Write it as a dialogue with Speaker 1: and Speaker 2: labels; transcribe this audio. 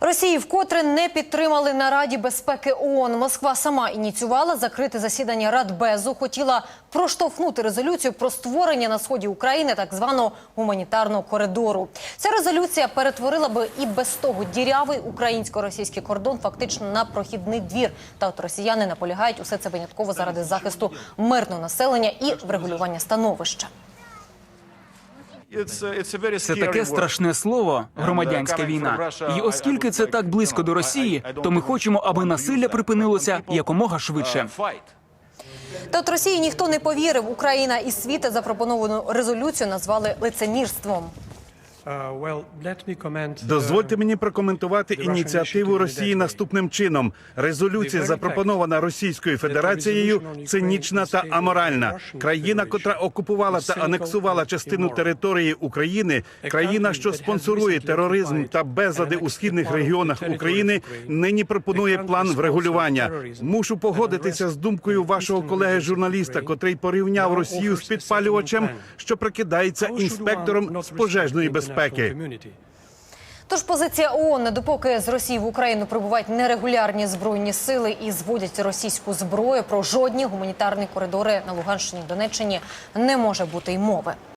Speaker 1: Росії вкотре не підтримали на Раді безпеки ООН. Москва сама ініціювала закрити засідання Радбезу. Хотіла проштовхнути резолюцію про створення на сході України так званого гуманітарного коридору. Ця резолюція перетворила би і без того дірявий українсько-російський кордон фактично на прохідний двір. Та от росіяни наполягають усе це винятково заради захисту мирного населення і врегулювання становища.
Speaker 2: Це таке страшне слово громадянська війна. І оскільки це так близько до Росії, то ми хочемо, аби насилля припинилося якомога швидше.
Speaker 1: Та от Росії ніхто не повірив. Україна і світ запропоновану резолюцію назвали лицемірством.
Speaker 3: Дозвольте мені прокоментувати ініціативу Росії наступним чином. Резолюція, запропонована Російською Федерацією, цинічна та аморальна. Країна, котра окупувала та анексувала частину території України, країна, що спонсорує тероризм та безлади у східних регіонах України, нині пропонує план врегулювання. Мушу погодитися з думкою вашого колеги-журналіста, котрий порівняв Росію з підпалювачем, що прикидається інспектором з пожежної безпеки.
Speaker 1: Тож позиція ООН, допоки з Росії в Україну прибувають нерегулярні збройні сили і зводять російську зброю, про жодні гуманітарні коридори на Луганщині, Донеччині не може бути й мови.